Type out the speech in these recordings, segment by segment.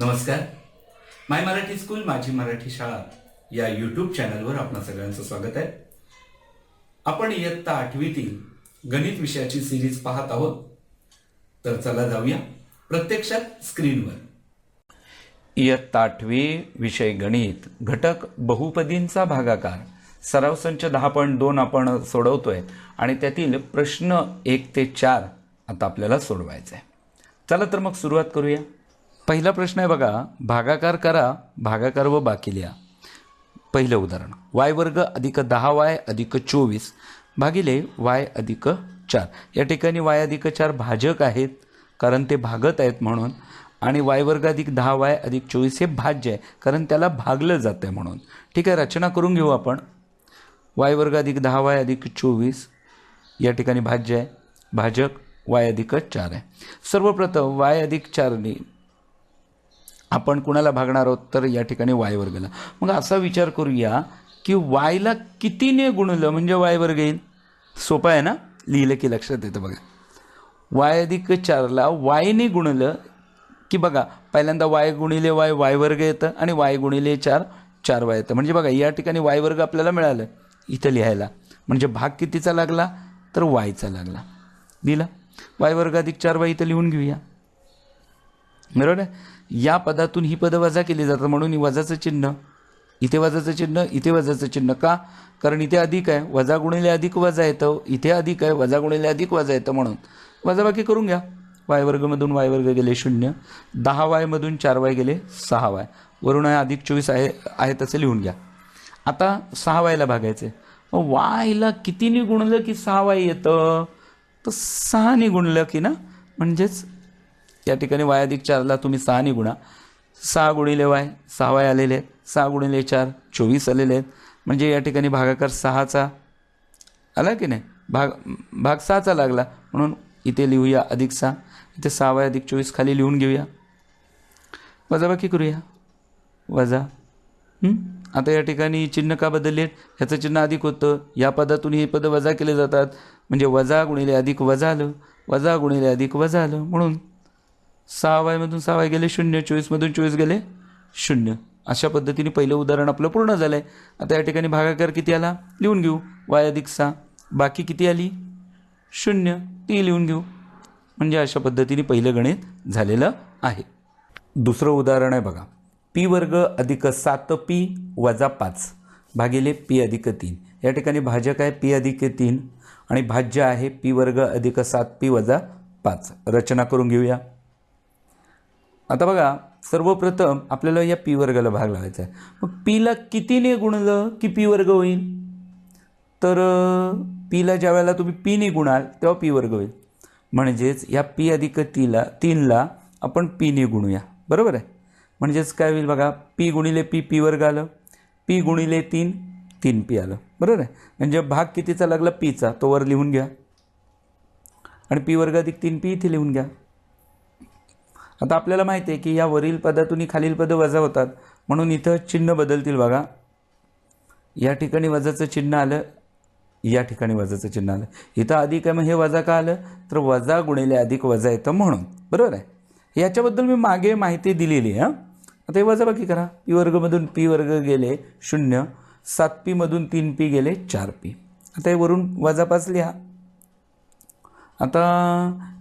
नमस्कार. माय मराठी स्कूल माझी मराठी शाळा या यूट्यूब चॅनलवर आपणा सगळ्यांचं स्वागत आहे. आपण इयत्ता आठवीतील गणित विषयाची सिरीज पाहत आहोत. तर चला जाऊया प्रत्यक्षात स्क्रीनवर इयत्ता आठवी विषय गणित घटक बहुपदींचा भागाकार. सराव संच दहा पॉईंट दोन आपण सोडवतोय आणि त्यातील प्रश्न एक ते चार आता आपल्याला सोडवायचा आहे चला तर मग सुरुवात करूया. पहिला प्रश्न आहे बघा भागाकार करा भागाकार व बाकी लिहा. पहिलं उदाहरण. वाय वर्ग अधिक दहा वाय अधिक चोवीस भागिले वाय अधिक चार. या ठिकाणी वाय अधिक चार भाजक आहेत कारण ते भागत आहेत म्हणून. आणि वाय वर्ग अधिक दहा वाय अधिक चोवीस हे भाज्य आहे कारण त्याला भागलं जातं आहे म्हणून. ठीक आहे रचना करून घेऊ आपण. वाय वर्ग अधिक दहा वाय अधिक चोवीस या ठिकाणी भाज्य आहे. भाजक वाय अधिक चार आहे. सर्वप्रथम वाय अधिक चारने आपण कुणाला भागणार आहोत? तर या ठिकाणी वाय वर्गला मग असा विचार करूया की वायला कितीने गुणलं? म्हणजे वाय वर्ग येईल सोपं आहे ना? लिहिलं की लक्षात येतं बघा. वाय अधिक चारला वायने गुणलं की बघा पहिल्यांदा वाय गुणिले वाय वाय वर्ग येतं आणि वाय गुणिले चार चार वाय येतं. म्हणजे बघा या ठिकाणी वाय वर्ग आपल्याला मिळालं इथं लिहायला. म्हणजे भाग कितीचा लागला? तर वायचा लागला. दिला? वाय वर्ग अधिक चार वाय इथं लिहून घेऊया. बरोबर आहे? या पदातून ही पदं वजा केली जातात. म्हणून ही वजाचं चिन्ह. इथे वजाचं चिन्ह इथे वजाचं चिन्ह का? कारण इथे अधिक आहे. वजा गुणिले अधिक वजा येतं. इथे अधिक आहे. वजा गुणिले अधिक वजा येतं म्हणून. वजाबाकी करून घ्या. वाय वर्गमधून वाय वर्ग गेले शून्य. दहा वायमधून चार वाय गेले सहा वाय. वरून आहे अधिक चोवीस आहे आहे तसं लिहून घ्या. आता सहा वायला भागायचे. मग वायला कितीने गुणलं की सहा वाय येतं? तर सहाने गुणलं की ना म्हणजेच या ठिकाणी वाय अधिक चारला तुम्ही सहा गुणा सहा गुणिले वाय सहा वाय आलेले आहेत. सहा गुणिले चार चोवीस आलेले आहेत. म्हणजे या ठिकाणी भागाकार सहाचा आला की नाही? भाग भाग सहाचा लागला. म्हणून इथे लिहूया अधिक सहा. इथे सहा वाय अधिक चोवीस खाली लिहून घेऊया. वजाबाकी करूया. वजा. आता या ठिकाणी चिन्ह का बदलले ह्याचं चिन्ह अधिक होतं. या पदातून हे पदं वजा केले जातात. म्हणजे वजा गुणिले अधिक वजा आलं. वजा गुणिले अधिक वजा आलं. म्हणून सहा वायमधून सहा वाय गेले शून्य. चोवीसमधून चोवीस गेले शून्य. अशा पद्धतीने पहिलं उदाहरण आपलं पूर्ण झालं आहे आता या ठिकाणी भागाकार किती आला? लिहून घेऊ. वाय अधिक सहा. बाकी किती आली? शून्य. ती लिहून घेऊ. म्हणजे अशा पद्धतीने पहिलं गणित झालेलं आहे. दुसरं उदाहरण आहे बघा. पी वर्ग अधिक सात पी वजा पाच भागिले पी अधिक तीन. या ठिकाणी भाजक आहे पी अधिक तीन आणि भाज्य आहे पी वर्ग अधिक सात पी वजा पाच. रचना करून घेऊया. आता बघा सर्वप्रथम आपल्याला या पी वर्गाला भाग लावायचा आहे. मग पीला कितीने गुणलं की पी वर्ग होईल? तर पीला ज्या वेळेला तुम्ही पीने गुणाल तेव्हा पी वर्ग होईल. म्हणजेच या पी अधिक तीला तीनला आपण पीने गुणूया. बरोबर आहे? म्हणजेच काय होईल बघा पी गुणिले पी पी वर्ग आलं. पी गुणिले तीन तीन पी आलं. बरोबर आहे? म्हणजे भाग कितीचा लागला? पीचा. तो वर लिहून घ्या. आणि पी वर्ग अधिक तीन पी इथे लिहून घ्या. आता आपल्याला माहिती आहे की या वरील पदातून खालील पदं वजा होतात. म्हणून इथं चिन्ह बदलतील बघा. या ठिकाणी वजाचं चिन्ह आलं. या ठिकाणी वजाचं चिन्ह आलं. इथं अधिक आहे मग हे वजा का आलं? तर वजा गुणिले अधिक वजा येतं म्हणून. बरोबर आहे? याच्याबद्दल मी मागे माहिती दिलेली आहे हां? आता हे वजाबाकी करा. पी वर्गमधून पी वर्ग गेले शून्य. सात पीमधून तीन पी गेले चार पी. आता हे वरून वजा पाच लिहा. आता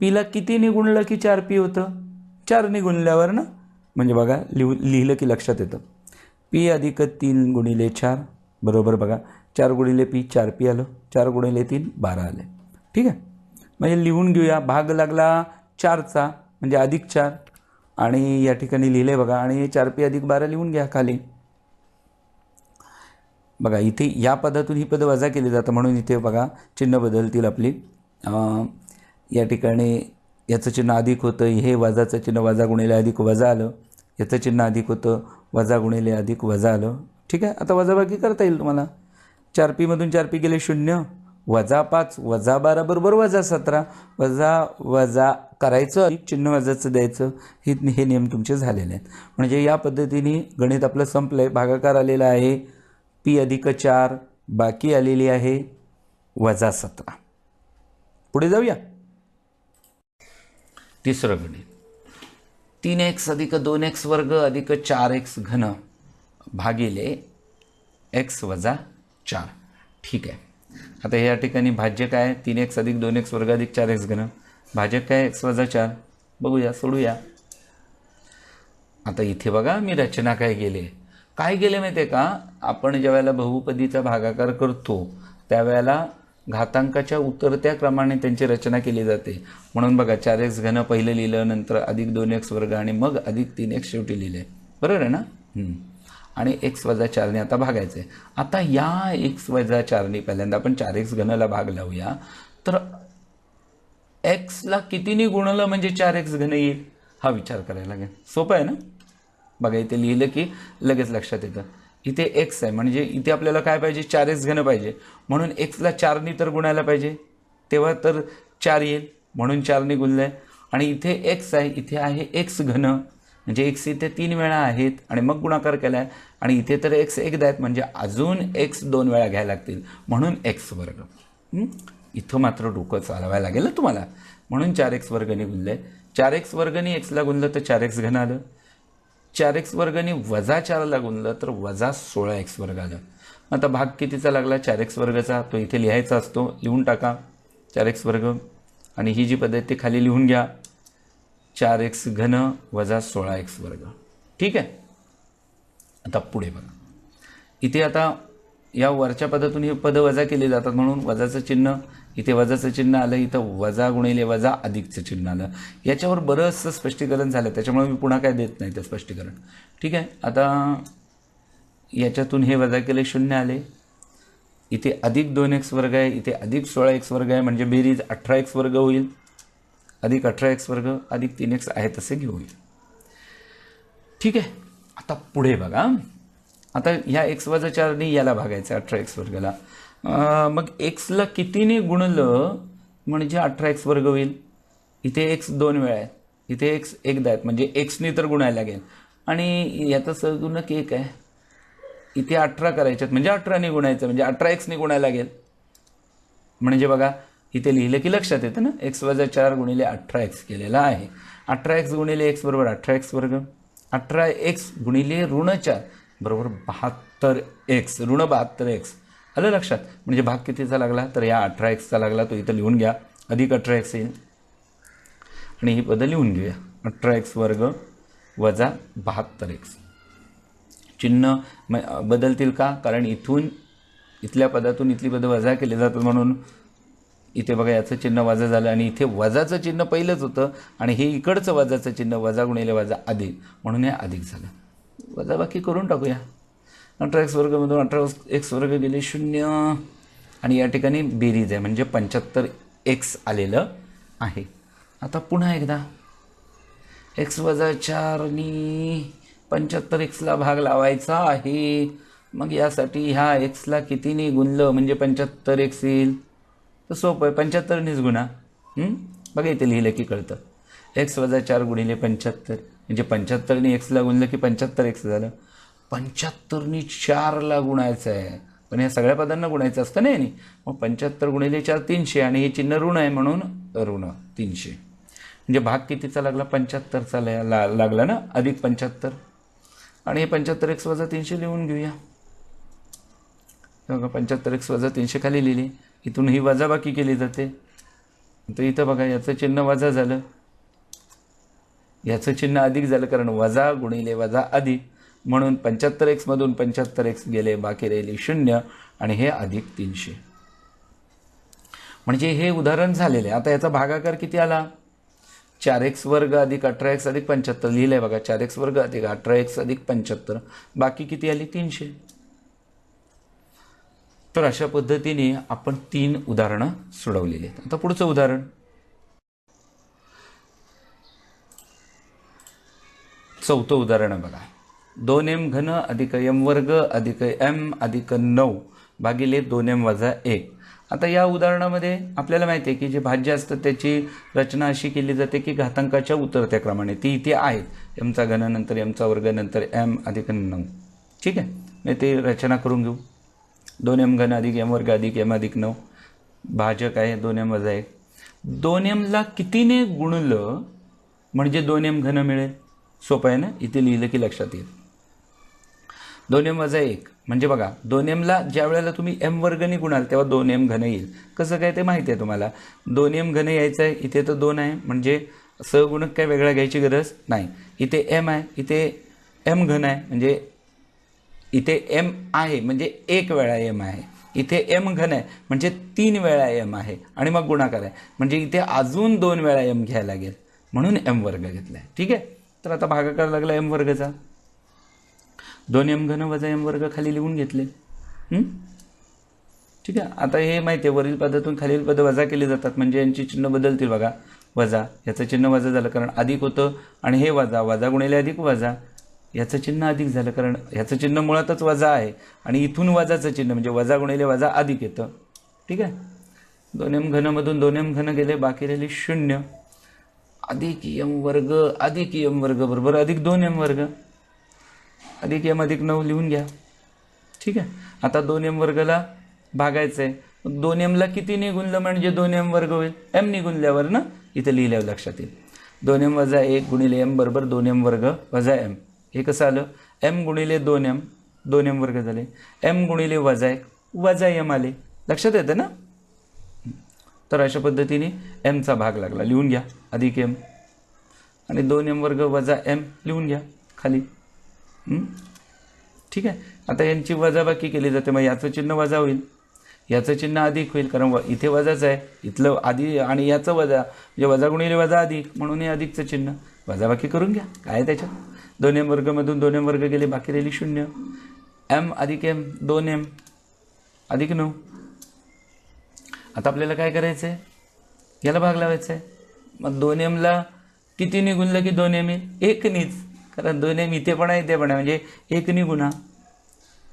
पीला कितीने गुणलं की चार पी होतं? चारने गुणल्यावर ना म्हणजे बघा लिहू लिहिलं की लक्षात येतं. पी अधिक तीन गुणिले चार बरोबर बघा. चार गुणिले पी चार पी आलं. चार गुणिले तीन बारा आले. ठीक आहे? म्हणजे लिहून घेऊया. भाग लागला चारचा म्हणजे अधिक चार. आणि या ठिकाणी लिहिले बघा. आणि चार पी अधिक बारा लिहून घ्या खाली. बघा इथे या पदातून ही पदं वजा केली जातं म्हणून इथे बघा चिन्ह बदलतील आपली. या ठिकाणी याचं चिन्ह अधिक होतं हे वजाचं चिन्ह वजा गुणिले अधिक वजा आलं. याचं चिन्ह अधिक होतं वजा गुणिले अधिक वजा आलं. ठीक आहे? आता वजाबाकी करता येईल तुम्हाला. चार पीमधून चार पी गेले शून्य. वजा पाच वजा बारा बरोबर वजा सतरा. वजा वजा करायचं अधिक चिन्ह वजाचं द्यायचं हे हे नियम तुमचे झालेले आहेत. म्हणजे या पद्धतीने गणित आपलं संपलं आहे भागाकार आलेला आहे. पी अधिक चार बाकी आलेली आहे वजा सतरा. पुढे जाऊया. तिसरं गणित. तीन एक्स अधिक दोन एक्स वर्ग अधिक चार एक्स घन भागिले एक्स वजा चार. ठीक आहे. आता या ठिकाणी भाज्य काय आहे? तीन एक्स अधिक दोन एक्स वर्ग अधिक चार एक्स घन. भाजक काय एक्स वजा चार. बघूया सोडूया. आता इथे बघा मी रचना काय गेले काय गेले माहिती आहे का? आपण ज्या वेळेला बहुपदीचा भागाकार करतो त्यावेळेला घातांकाच्या उतरत्या क्रमाने त्यांची रचना केली जाते. म्हणून बघा चार एक्स घन पहिलं लिहिलं नंतर अधिक दोन एक्स वर्ग आणि मग अधिक तीन एक्स शेवटी लिहिले. बरोबर आहे ना? आणि एक्स वजा चारने आता भागायचं आहे आता या एक्स वजा चारने पहिल्यांदा आपण चार एक्स घनला भाग लावूया. तर एक्सला कितीने गुणलं म्हणजे चार एक्स घन येईल? हा विचार करायला लागेल. सोपं आहे ना? बघा इथे लिहिलं की लगेच लक्षात येतं. इथे एक्स आहे. म्हणजे इथे आपल्याला काय पाहिजे? चार एक्स घन पाहिजे. म्हणून एक्सला चारनी तर गुणायला पाहिजे. तेव्हा तर चार येईल. म्हणून चारने गुणलं आहे आणि इथे एक्स आहे. इथे आहे एक्स घन. म्हणजे एक्स इथे तीन वेळा आहेत. आणि मग गुणाकार केला आहे आणि इथे तर एक्स एकदा आहेत. म्हणजे अजून एक्स दोन वेळा घ्यायला लागतील. म्हणून एक्स वर्ग. इथं मात्र डोकं चालवायला लागेल ना तुम्हाला. म्हणून चार एक्स वर्गने गुणलं आहे चार एक्स वर्गने एक्सला गुणलं तर चार एक्स घन आलं. चार एक्स वर्गने वजा चारला गुणलं तर वजा सोळा एक्स वर्ग आलं. आता भाग कितीचा लागला? चार एक्स वर्गचा. तो इथे लिहायचा असतो. लिहून टाका. चार एक्स वर्ग. आणि ही जी पद्धत ती खाली लिहून घ्या. चार एक्स घन वजा सोळा एक्स वर्ग. ठीक आहे? आता पुढे बघा. इथे आता या वरच्या पदातून हे पदं वजा केली जातात म्हणून वजाचं चिन्ह इथे वजाचं चिन्ह आलं इथं वजा गुणिले वजा अधिकचं चिन्ह आलं. याच्यावर बरंचसं स्पष्टीकरण झालं. त्याच्यामुळे मी पुन्हा काय देत नाही ते स्पष्टीकरण. ठीक आहे? आता याच्यातून हे वजा केले शून्य आले. इथे अधिक दोन एक्स वर्ग आहे इथे अधिक सोळा एक्स वर्ग आहे म्हणजे बेरीज अठरा एक्स वर्ग होईल. अधिक अठरा एक्स वर्ग अधिक तीन एक्स आहे तसे घेऊया ठीक आहे? आता पुढे बघा. आता ह्या एक्स वजा चारने याला भागायचं अठरा एक्स वर्गाला. मग एक्सला कितीने गुणलं म्हणजे अठरा एक्स वर्ग होईल? इथे एक्स दोन वेळा आहेत. इथे एक्स एकदा आहेत. म्हणजे एक्सनी तर गुणायला लागेल. आणि याचा सहगुणक एक आहे. इथे अठरा करायच्यात. म्हणजे अठराने गुणायचं. म्हणजे अठरा एक्सने गुणायला लागेल. म्हणजे बघा इथे लिहिलं की लक्षात येतं ना? एक्स वजा चार गुणिले अठरा एक्स केलेला आहे. अठरा एक्स गुणिले एक्स बरोबर अठरा एक्स वर्ग. अठरा एक्स गुणिले ऋण चार. बरोबर बहात्तर एक्स ऋण बहात्तर एक्स आलं लक्षात? म्हणजे भाग कितीचा लागला? तर या अठरा एक्सचा लागला तो इथं लिहून घ्या. अधिक अठरा एक्स येईल. आणि ही पदं लिहून घेऊया. अठरा एक्स वर्ग वजा बहात्तर एक्स. चिन्ह म- बदलतील का? कारण इथून इथल्या पदातून इथली पदं वजा केली जातात म्हणून. इथे बघा याचं चिन्ह वजा झालं आणि इथे वजाचं चिन्ह पहिलंच होतं. आणि हे इकडचं वजाचं चिन्ह वजा गुणिले वजा अधिक. म्हणून हे अधिक झालं. वजा बाकी करून टाकूया. अठरा एक्स वर्गमधून अठरा एक्स वर्ग गेले शून्य. आणि या ठिकाणी बेरीज आहे म्हणजे पंच्याहत्तर एक्स आलेलं आहे. आता पुन्हा एकदा. एक्स वजा चारनी पंच्याहत्तर एक्सला भाग लावायचा आहे. मग यासाठी ह्या एक्सला कितीने गुणलं? म्हणजे पंच्याहत्तर एक्स येईल. तर सोपं आहे पंच्याहत्तरनीच गुणा. बघा इथे लिहिलं की कळतं. एक्स वजा चार गुणिले पंच्याहत्तर. म्हणजे पंच्याहत्तरनी एक्सला गुणलं की पंच्याहत्तर एक्स झालं. पंच्याहत्तरनी चारला गुणायचं आहे. पण या सगळ्या पदांना गुणायचं असतं नाही नाही. मग पंच्याहत्तर गुणिले चार तीनशे आणि हे चिन्ह ऋण आहे म्हणून ऋण तीनशे. म्हणजे भाग कितीचा लागला? पंच्याहत्तरचा ला ला- लागला ना? अधिक पंच्याहत्तर. आणि हे पंच्याहत्तर एक्स वजा तीनशे लिहून घेऊया. बघा पंच्याहत्तर एक्स वजा तीनशे खाली लिहिली. इथून ही वजाबाकी केली जाते. तर इथं बघा याचं चिन्ह वजा झालं. याचं चिन्ह अधिक झालं कारण वजा गुणिले वजा अधिक. म्हणून पंच्याहत्तर एक्समधून पंच्याहत्तर एक्स गेले बाकी राहिली शून्य आणि हे अधिक तीनशे. म्हणजे हे उदाहरण झालेले आहे. आता याचा भागाकार किती आला? चार एक्स वर्ग अधिक अठरा एक्स अधिक पंच्याहत्तर. लिहिलंय बघा चार एक्स वर्ग अधिक अठरा एक्स अधिक पंच्याहत्तर. बाकी किती आली? तीनशे. तर अशा पद्धतीने आपण तीन उदाहरणं सोडवलेली आहेत. आता पुढचं उदाहरण. चौथं उदाहरण आहे बघा. दोन एम घन अधिक एम वर्ग अधिक एम अधिक नऊ भागिले दोन एम वजा एक. आता या उदाहरणामध्ये आपल्याला माहिती आहे की जे भाज्य असतं त्याची रचना अशी केली जाते की घातांकाच्या उतरत्या क्रमाने. ती इथे आहेत. एमचा घन नंतर एमचा वर्ग नंतर एम अधिक नऊ. ठीक आहे? मी ते रचना करून घेऊ. दोन एम घन अधिक एम वर्ग अधिक एम अधिक नऊ. भाजक आहे दोन एम वजा एक. दोन एमला कितीने गुणलं म्हणजे दोन एम घन मिळेल? सोपं आहे ना? इथे लिहिलं की लक्षात येईल. दोन एम वजा एक. म्हणजे बघा दोन एमला ज्या वेळेला तुम्ही एम वर्गने गुणाल तेव्हा दोन एम घन येईल. कसं काय ते माहिती आहे तुम्हाला? दोन एम घन यायचं आहे इथे तर दोन आहे म्हणजे सगुणक काय वेगळा घ्यायची गरज नाही. इथे एम आहे इथे एम घन आहे म्हणजे इथे एम आहे म्हणजे एक वेळा एम आहे. इथे एम घन आहे म्हणजे तीन वेळा एम आहे आणि मग गुणाकार आहे. म्हणजे इथे अजून दोन वेळा एम घ्यायला लागेल. म्हणून एम वर्ग घेतला आहे ठीक आहे? तर आता भागाकार लागला एम वर्गचा. दोन एम घन वजा एम वर्ग खाली लिहून घेतले. ठीक आहे. आता हे माहिती आहे वरील पदातून खालील पद वजा केली जातात. म्हणजे यांची चिन्ह बदलतील बघा. वजा याचं चिन्ह वजा झालं कारण अधिक होतं. आणि हे वजा वजा गुणिले अधिक वजा. याचं चिन्ह अधिक झालं कारण याचं चिन्ह मुळातच वजा आहे. आणि इथून वजाचं चिन्ह म्हणजे वजा गुणिले वजा अधिक येतं. ठीक आहे? दोन एम घनमधून दोन एम घन गेले बाकी राहिली शून्य. अधिक यम वर्ग अधिक यम वर्ग बरोबर अधिक दोन एम वर्ग. अधिक एम अधिक नऊ लिहून घ्या. ठीक आहे? आता दोन एम वर्गाला भागायचं आहे दोन एमला किती निगुणलं म्हणजे दोन एम वर्ग होईल? एम निगुणल्यावर ना इथं लिहिल्यावर लक्षात येईल. दोन एम वजा एक गुणिले एम बरोबर दोन एम वर्ग वजा एम. हे कसं आलं? एम गुणिले दोन एम दोन एम वर्ग झाले. एम गुणिले वजा एक वजा एम आले. लक्षात येतं ना? तर अशा पद्धतीने एमचा भाग लागला. लिहून घ्या. अधिक एम आणि दोन एम वर्ग वजा एम लिहून घ्या. खाली. ठीक आहे. आता यांची वजाबाकी केली जाते मग याचं चिन्ह वजा होईल. याचं चिन्ह अधिक होईल कारण व- इथे वजाच आहे. इथलं आधी आणि याचं वजा म्हणजे वजा गुणिले वजा अधिक म्हणून हे अधिकचं चिन्ह. वजाबाकी करून घ्या. काय त्याच्यात? दोन एम वर्गमधून दोन एम वर्ग गेले बाकी राहिली शून्य. एम अधिक एम दोन एम. अधिक नऊ. आता आपल्याला काय करायचं आहे याला भाग लावायचा आहे मग दोन एमला किती निघून की दोन एम येईल. एकनीच कारण दोन एम इथे पण आहे इथे पण आहे. म्हणजे एक गुणा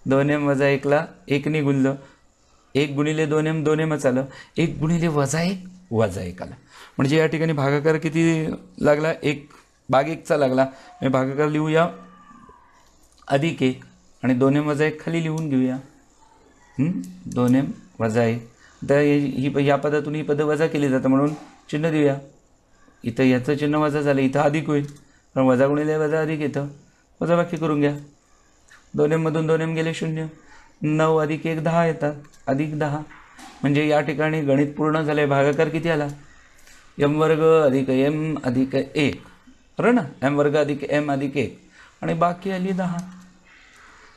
दोन एम वजा एकला एक गुणलं एक गुणिले दोन एम दोन एमच आलं एक गुणिले वजा एक वजा एक आला. म्हणजे या ठिकाणी भागाकार किती लागला? एक भाग एकचा लागला. म्हणजे भागाकार लिहूया. अधिक एक. आणि दोन एम वजा एक खाली लिहून घेऊया. दोन एम वजा एक. तर ही या पदातून ही पदं वजा केली जातं म्हणून चिन्ह देऊया. इथं याचं चिन्ह वजा झालं. इथं अधिक होईल. पण वजा गुणिले वजा अधिक येतं. वजाबाकी करून घ्या. दोन एममधून दोन एम गेले शून्य. नऊ अधिक एक दहा येतात. अधिक दहा. म्हणजे या ठिकाणी गणित पूर्ण झाले भागाकार किती आला? एम वर्ग अधिक एम अधिक एक. बरं ना? एम वर्ग अधिक एम अधिक एक. आणि बाकी आली दहा.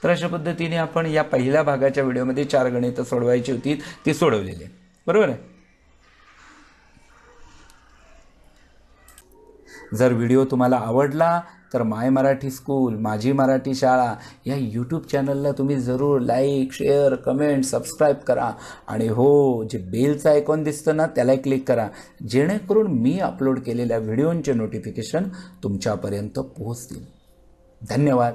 तर अशा पद्धतीने आपण या पहिल्या भागाच्या व्हिडिओमध्ये चार गणितं सोडवायची होती. ती सोडवलेली आहे. बरोबर आहे? जर व्हिडिओ तुम्हाला आवडला तर माय मराठी स्कूल माझी मराठी शाळा या यूट्यूब चॅनलला तुम्ही जरूर लाईक शेअर कमेंट सबस्क्राईब करा. आणि हो जे बेलचं आयकॉन दिसतं ना त्याला क्लिक करा. जेणेकरून मी अपलोड केलेल्या व्हिडिओंचे नोटिफिकेशन तुमच्यापर्यंत पोहोचतील. धन्यवाद.